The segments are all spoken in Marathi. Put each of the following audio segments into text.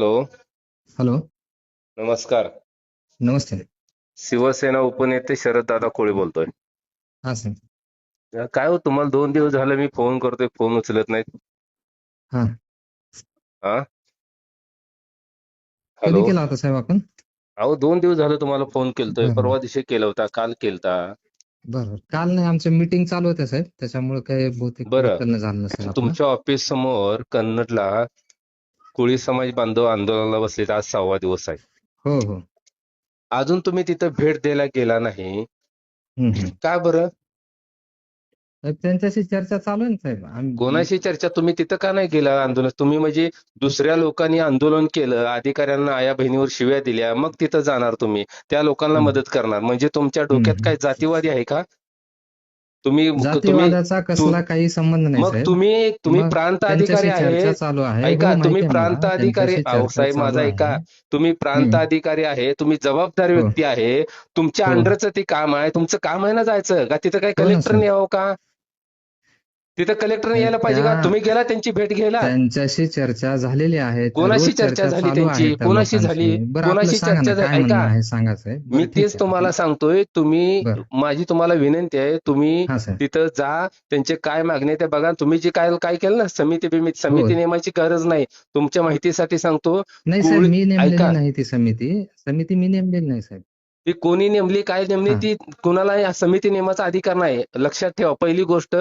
हॅलो. हॅलो. नमस्कार. नमस्ते. शिवसेना उपनेते शरददादा कोळी बोलतोय. हा सर. काय हो तुम्हाला दोन दिवस झाले मी फोन करतोय फोन उचलत नाहीत. हा. हा कधी हॅलो. केला होता साहेब आपण? अहो दोन दिवस झाले तुम्हाला फोन केलतोय. परवा दिवशी केला होता काल केलता. बरं काल नाही आमचं मीटिंग चालू होतं साहेब. त्याच्यामुळे काही बहुतेक झालं तुमच्या ऑफिस समोर कन्नडला कोळी समाज बांधव आंदोलनाला बसले आज सहावा दिवस आहे. हो हो. अजून तुम्ही तिथं भेट द्यायला गेला नाही. का बरं? त्यांच्याशी चर्चा चालू आहे ना साहेब. आम्ही- कोणाशी चर्चा? तुम्ही तिथं का नाही गेला आंदोलन? तुम्ही म्हणजे दुसऱ्या लोकांनी आंदोलन केलं अधिकाऱ्यांना आया बहिणीवर शिव्या दिल्या मग तिथं जाणार तुम्ही. त्या लोकांना. मदत करणार. म्हणजे तुमच्या डोक्यात. काय जातीवादी आहे का? तुम्ही जातीवादाचा कसला काही संबंध नाही मग तुम्ही तुम्ही प्रांत अधिकारी आहे ऐका हो, तुम्ही प्रांत. अधिकारी साहेब माझं ऐका. तुम्ही प्रांत. अधिकारी आहे तुम्ही जबाबदार हो. व्यक्ती आहे तुमच्या हो. अंडरचं ते काम आहे तुमचं काम आहे ना जायचं का तिथं काय हो ना, कलेक्टरने सर. यावं का तिथं कलेक्टरने यायला पाहिजे का तुम्ही गेला त्यांची भेट घ्यायला त्यांच्याशी चर्चा झालेली आहे कोणाशी चर्चा झाली त्यांची? कोणाशी. झाली? कोणाशी चर्चा झाली? ऐका. मी तेच. तुम्हाला सांगतोय तुम्ही. माझी तुम्हाला विनंती आहे तुम्ही तिथं जा त्यांचे काय मागणी ते बघा तुम्ही जे काय काय केलं ना समिती बिमिती समिती हो. नेमायची गरज नाही तुमच्या माहितीसाठी सांगतो नाही मी नेमलेली. नाही ती समिती समिती मी नेमलेली नाही साहेब ती कोणी नेमली काय नेमली. ती कुणाला समिती नेमाचा अधिकार नाही लक्षात ठेवा पहिली गोष्ट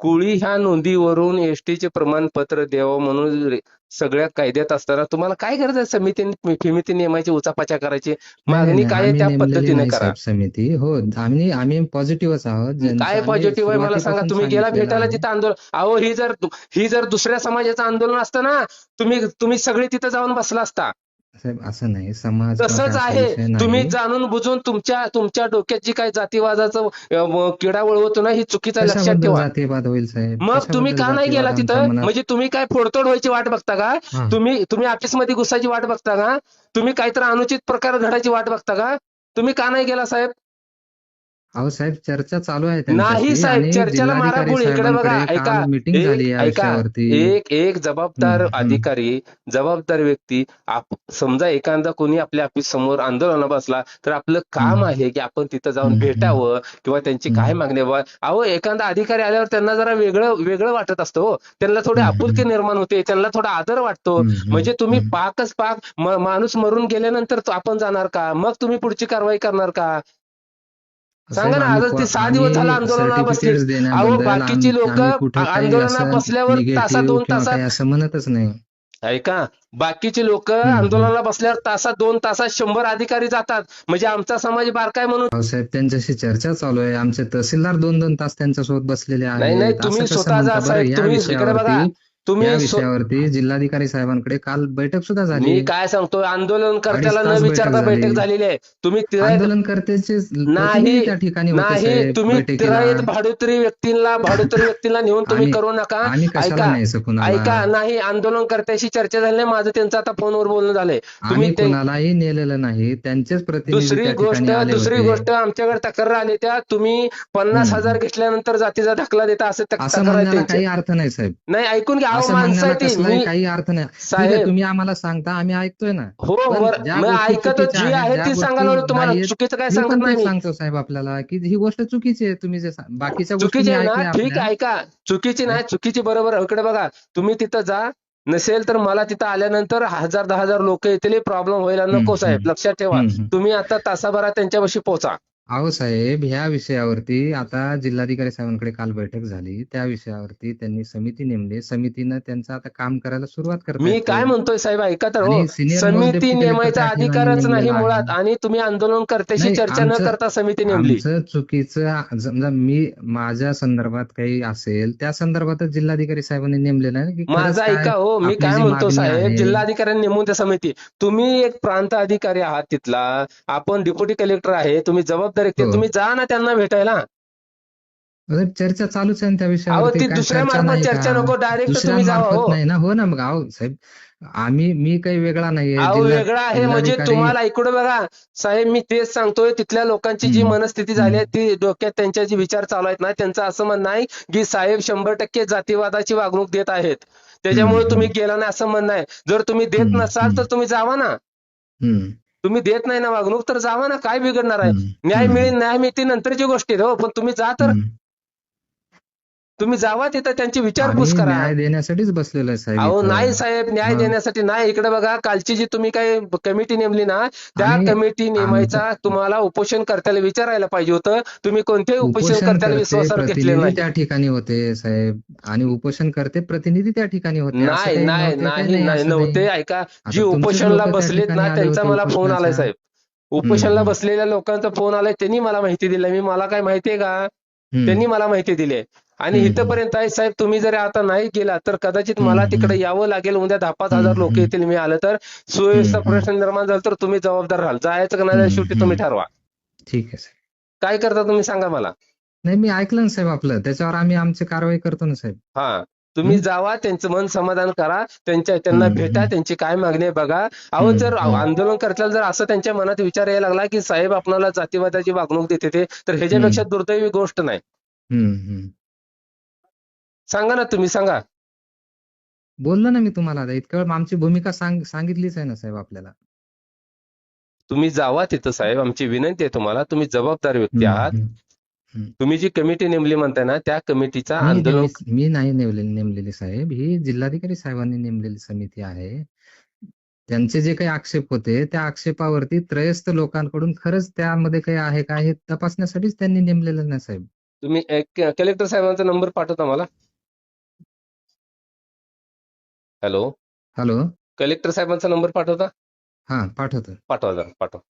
कुळी ह्या नोंदीवरून एसटीचे प्रमाणपत्र द्यावं म्हणून सगळ्या कायद्यात असताना तुम्हाला काय गरज आहे? समिती समिती नेमायची उचापाच्या करायची? मागणी काय त्या पद्धतीने करा. समिती. हो आम्ही आम्ही पॉझिटिव्हच आहोत. काय पॉझिटिव्ह आहे मला सांगा. तुम्ही गेला भेटायला. तिथं आंदोलन अहो ही जर ही जर दुसऱ्या समाजाचं आंदोलन असतं ना तुम्ही तुम्ही सगळे तिथं जाऊन बसला असता. साहेब असं नाही. समाज तसंच आहे. तुम्ही जाणून बुजून तुमच्या तुमच्या डोक्यात जी काही जातीवादाचं किडा वळवतो ना ही चुकीचा लक्षात ठेवा. जातीयवाद होईल साहेब? मग तुम्ही का नाही गेला जातीवाद तिथं? म्हणजे तुम्ही काय फोडतोड व्हायची वाट बघता का. तुम्ही तुम्ही ऑफिसमध्ये घुसायची वाट बघता का? तुम्ही काहीतरी अनुचित प्रकार घडायची वाट बघता का? तुम्ही का नाही गेला साहेब? अहो साहेब चर्चा चालू आहे नाही साहेब आणि चर्चेला मारा जिल्हाधिकारी गोळी इकडे बघा साहेबांकडे ऐका काल मीटिंग झाली एक या ऐका विषयावरती एक एक जबाबदार हम्म, हम्म. अधिकारी जबाबदार व्यक्ती आप- समजा एखादा कोणी आपल्या ऑफिस समोर आंदोलना बसला तर आपलं काम हम्म. आहे की आपण तिथं जाऊन हम्म, भेटावं किंवा त्यांची काय हम्म. मागणी बा अहो एखादा अधिकारी आल्यावर त्यांना जरा वेगळं वेगळं वाटत असतं हो त्यांना थोडी हम्म, आपुलकी हम्म. निर्माण होते त्यांना थोडा आदर वाटतो हम्म, हम्म, म्हणजे तुम्ही हम्म. पाकच पाक म- माणूस मरून गेल्यानंतर तो आपण जाणार का मग तुम्ही पुढची कारवाई करणार का सांगा ना, आज ते सहा दिवस झालं आंदोलनाला बसले. अहो, बाकीची लोकं असं बसल्यावर तासा दोन तासात- असं म्हणतच नाही ऐका बाकीची लोक. आंदोलनाला बसल्यावर तासात दोन तासात शंभर अधिकारी जातात म्हणजे आमचा समाज बारकाय म्हणून साहेब त्यांच्याशी चर्चा चालू आहे आमचे तहसीलदार दोन दोन तास त्यांच्यासोबत बसलेले आहेत नाही तुम्ही स्वतः जा? साहेब तुम्ही इकडे बघा या तुम्ही स्व- विषयावरती जिल्हाधिकारी साहेबांकडे काल बैठक सुद्धा झाली. मी काय सांगतोय आंदोलनकर्त्याला अडीच न तास विचारता बैठक बैठक झाली. झालेली आहे. तुम्ही तिरायत आंदोलनकर्त्याचे नाही प्रतिनिधी त्या ठिकाणी होते नाही साहेब तुम्ही बैठकीला. भाडोत्री व्यक्तींना भाडोत्री व्यक्तींना नेऊन तुम्ही करू नका. आम्ही कशाला ऐका न्यायचं कुणाला? ऐका नाही आंदोलनकर्त्याशी चर्चा झाली नाही माझं त्यांचं आता फोनवर बोलणं झालंय. तुम्ही आम्ही ते कुणालाही नेलेलं नाही त्यांचेच प्रतिनिधी दुसरी त्या गोष्ट ठिकाणी आले दुसरी होते. गोष्ट आमच्याकडे तक्रार आली त्या तुम्ही पन्नास हम्म. हजार घेतल्यानंतर जातीचा दाखला देता असं तक- असं तक्रार आहे म्हणण्याला त्यांची. काही अर्थ नाही साहेब. नाही ऐकून घ्या. असं कसलाही काही अर्थ नाही. तुम्ही आम्हाला सांगता आम्ही ऐकतोय ना. हो ऐकतो जी आहे ती सांगायला तुम्हाला चुकीचं काय सांगत नाही. सांगतो साहेब आपल्याला की ही गोष्ट चुकीची आहे तुम्ही जे बाकीच्या चुकीची ना ठीक ऐका. चुकीची नाही चुकीची बरोबर. इकडे बघा तुम्ही तिथं जा. नसेल तर मला तिथं आल्यानंतर हजार दहा हजार लोक येतील प्रॉब्लेम व्हायला नको साहेब. लक्षात ठेवा. तुम्ही आता तासाभरात त्यांच्यापाशी पोहोचा अहो साहेब ह्या विषयावरती आता जिल्हाधिकारी साहेबांकडे काल बैठक झाली. त्या विषयावरती त्यांनी समिती नेमली. समितीनं त्यांचं आता काम करायला सुरुवात करतायत. मी. काय म्हणतोय साहेब ऐका तर हो. समिती नेमायचा अधिकारच नाही. मुळात. आणि तुम्ही आंदोलनकर्त्याशी नाही, चर्चा न करता समिती नेमली. चुकीचं समजा मी माझ्या संदर्भात काही असेल त्या संदर्भातच जिल्हाधिकारी साहेबांनी नेमलेलं आहे माझा ऐका हो मी काय म्हणतो साहेब जिल्हाधिकाऱ्यांनी नेमून त्या समिती. तुम्ही एक प्रांत अधिकारी आहात तिथला. आपण डेप्युटी कलेक्टर आहे तुम्ही जबाबदारी व्यक्ती आहे. हो. तुम्ही जा ना त्यांना भेटायला. चर्चा चालूच आहे त्या विषयावरती. ती काय दुसऱ्या चर्चा मार्फत नाही चर्चा? नको डायरेक्ट तुम्ही जावा हो. नाही ना? हो ना मग अहो साहेब आम्ही मी काही वेगळा जिल्हा- वेगळा आहे म्हणजे तुम्हाला इकडे बघा साहेब मी तेच सांगतोय तिथल्या लोकांची जी. मनस्थिती झाली आहे ती डोक्यात त्यांच्या जे विचार चालू आहेत ना त्यांचं असं म्हणणं आहे की साहेब शंभर टक्के जातीवादाची वागणूक देत आहेत. त्याच्यामुळे तुम्ही गेला नाही असं म्हणणं आहे. जर तुम्ही देत नसाल तर. तुम्ही जावा ना. तुम्ही देत नाही ना वागणूक तर जावा ना काय बिघडणार आहे? न्याय मिळेल न्याय मिळते नंतरची गोष्ट आहे हो. पण तुम्ही जा तर. तुम्ही जावा तिथं त्यांची विचारपूस करा. न्याय देण्यासाठीच बसलेलो आहे साहेब अहो. नाही साहेब न्याय? देण्यासाठी नाही. इकडे बघा कालची जी तुम्ही काय कमिटी नेमली ना त्या कमिटी नेमायचा तुम्हाला उपोषण कर्त्याला विचारायला पाहिजे होतं. तुम्ही कोणत्याही उपोषण उपोषणकर्ते विश्वासावर प्रतिनिधी नाही. त्या ठिकाणी होते साहेब. आणि उपोषण करते प्रतिनिधी त्या ठिकाणी होते. नाही काही नाही नव्हते काही नाही नव्हते. ऐका जी उपोषणला बसलेत ना त्यांचा मला फोन आलाय. साहेब. उपोषणला. बसलेल्या लोकांचा फोन आलाय त्यांनी मला माहिती दिली मी मला काय माहितीये का. त्यांनी मला माहिती दिली आणि. इथपर्यंत आहे साहेब तुम्ही जर आता नाही गेला तर कदाचित मला. तिकडे यावं लागेल उद्या दहा पाच हजार लोक. येतील मी आलं तर सुव्यवस्था प्रश्न निर्माण झाला तर तुम्ही जबाबदार राहाल जायचं का नाही शेवटी तुम्ही. ठरवा ठीक आहे साहेब काय करता तुम्ही सांगा मला नाही मी ऐकलं ना साहेब आपलं त्याच्यावर आम्ही आमची कारवाई करतो ना साहेब हा तुम्ही. जावा त्यांचं मन समाधान करा त्यांच्या त्यांना भेटा. त्यांची काय मागणी आहे बघा अहो जर. आंदोलन करताना जर असं त्यांच्या मनात विचार यायला लागला की साहेब आपल्याला जातीवादाची वागणूक देते ते तर ह्याच्यापेक्षा दुर्दैवी गोष्ट नाही. सांगा ना तुम्ही सांगा. बोललो ना मी तुम्हाला आता इतकं वेळ आमची भूमिका सांग सांगितलीच आहे ना साहेब आपल्याला. तुम्ही जावा तिथं साहेब आमची विनंती आहे तुम्हाला तुम्ही जबाबदार व्यक्ती आहात. हम्म. तुम्ही जी कमिटी नेमली म्हणताय ना त्या कमिटीचा मी आंदोलन नेमली- मी नाही नेमलेली नेमलेली साहेब. ही जिल्हाधिकारी साहेबांनी नेमलेली समिती आहे. त्यांचे जे काही आक्षेप होते त्या आक्षेपावरती त्रयस्थ लोकांकडून खरंच त्यामध्ये काही आहे का हे तपासण्यासाठीच त्यांनी नेमलेलं ना साहेब. तुम्ही कलेक्टर साहेबांचा नंबर पाठवता मला. हॅलो. हॅलो. कलेक्टर साहेबांचा नंबर पाठवता? हा पाठवतो. पाठवा जरा पाठवा.